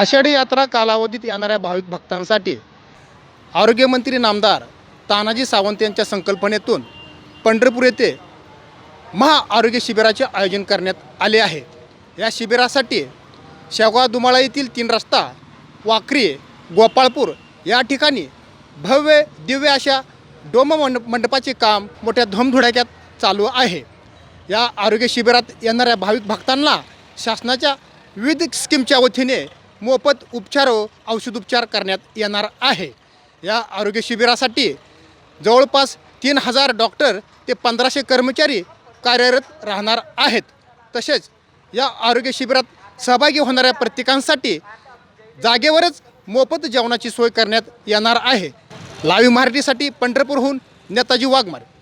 आषाढी यात्रा कालावधीत येणाऱ्या भाविक भक्तांसाठी आरोग्यमंत्री नामदार तानाजी सावंत यांच्या संकल्पनेतून पंढरपूर येथे महाआरोग्य शिबिराचे आयोजन करण्यात आले आहे. या शिबिरासाठी शेवगाव दुमाळा येथील तीन रस्ता वाकरी गोपाळपूर या ठिकाणी भव्य दिव्य अशा डोम मंड मंडपाचे काम मोठ्या धुमधुडाक्यात चालू आहे. या आरोग्य शिबिरात येणाऱ्या भाविक भक्तांना शासनाच्या विविध स्कीमच्या वतीने मोफत उपचार व औषधोपचार करण्यात येणार आहे. या आरोग्य शिबिरासाठी जवळपास तीन हजार डॉक्टर ते पंधराशे कर्मचारी कार्यरत राहणार आहेत. तसेच या आरोग्य शिबिरात सहभागी होणाऱ्या प्रत्येकांसाठी जागेवरच मोफत जेवणाची सोय करण्यात येणार आहे. लावी मराठीसाठी पंढरपूरहून नेताजी वाघमारे.